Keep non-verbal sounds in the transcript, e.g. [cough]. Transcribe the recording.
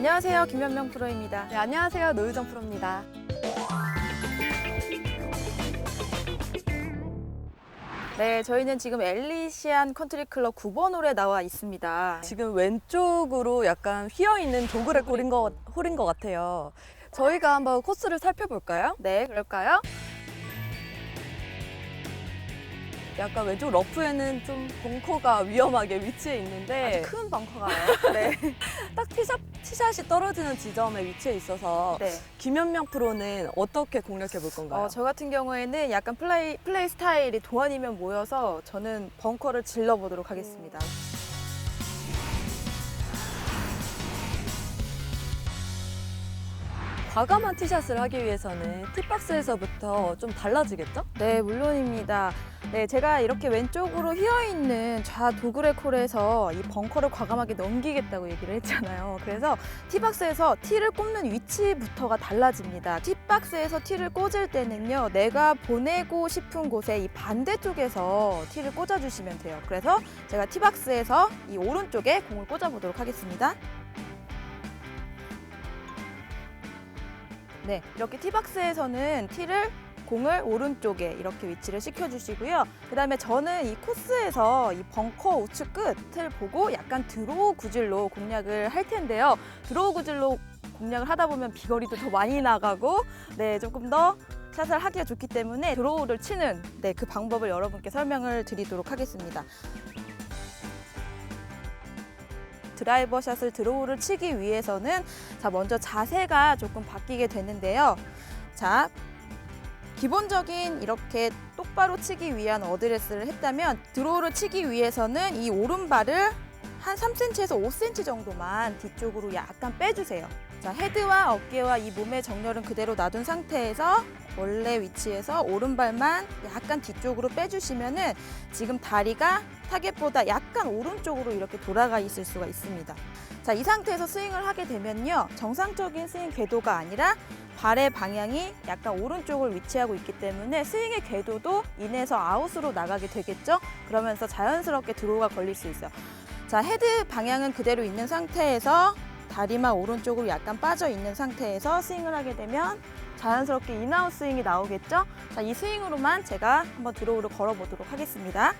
안녕하세요. 김현명 프로입니다. 네, 안녕하세요. 노유정 프로입니다. 네, 저희는 지금 엘리시안 컨트리 클럽 9번 홀에 나와 있습니다. 지금 왼쪽으로 약간 휘어 있는 도그레 홀인 것, 홀인 것 같아요. 저희가 한번 코스를 살펴볼까요? 네, 그럴까요? 약간 왼쪽 러프에는 좀 벙커가 위험하게 위치해 있는데 아주 큰 벙커가 나요. [laughs] 네. 딱 티샷, 티샷이 떨어지는 지점에 위치해 있어서 네. 김현명 프로는 어떻게 공략해 볼 건가요? 어, 저 같은 경우에는 약간 플레이, 플레이 스타일이 도안이면 모여서 저는 벙커를 질러보도록 하겠습니다. 과감한 티샷을 하기 위해서는 티박스에서부터 좀 달라지겠죠? 네, 물론입니다. 네, 제가 이렇게 왼쪽으로 휘어있는 좌 도그레 콜에서 이 벙커를 과감하게 넘기겠다고 얘기를 했잖아요. 그래서 티박스에서 티를 꼽는 위치부터가 달라집니다. 티박스에서 티를 꽂을 때는요, 내가 보내고 싶은 곳에 이 반대쪽에서 티를 꽂아주시면 돼요. 그래서 제가 티박스에서 이 오른쪽에 공을 꽂아보도록 하겠습니다. 네, 이렇게 티박스에서는 티를 공을 오른쪽에 이렇게 위치를 시켜주시고요. 그 다음에 저는 이 코스에서 이 벙커 우측 끝을 보고 약간 드로우 구질로 공략을 할 텐데요. 드로우 구질로 공략을 하다 보면 비거리도 더 많이 나가고, 네, 조금 더 샷을 하기가 좋기 때문에 드로우를 치는 네, 그 방법을 여러분께 설명을 드리도록 하겠습니다. 드라이버 샷을 드로우를 치기 위해서는 자 먼저 자세가 조금 바뀌게 되는데요. 자 기본적인 이렇게 똑바로 치기 위한 어드레스를 했다면 드로우를 치기 위해서는 이 오른발을 한 3cm에서 5cm 정도만 뒤쪽으로 약간 빼주세요. 자 헤드와 어깨와 이 몸의 정렬은 그대로 놔둔 상태에서 원래 위치에서 오른발만 약간 뒤쪽으로 빼주시면은 지금 다리가 타겟보다 약간 오른쪽으로 이렇게 돌아가 있을 수가 있습니다. 자, 이 상태에서 스윙을 하게 되면요. 정상적인 스윙 궤도가 아니라 발의 방향이 약간 오른쪽을 위치하고 있기 때문에 스윙의 궤도도 인해서 아웃으로 나가게 되겠죠? 그러면서 자연스럽게 드로우가 걸릴 수 있어요. 자, 헤드 방향은 그대로 있는 상태에서 다리만 오른쪽으로 약간 빠져 있는 상태에서 스윙을 하게 되면 자연스럽게 인아웃 스윙이 나오겠죠? 자, 이 스윙으로만 제가 한번 드로우를 걸어보도록 하겠습니다.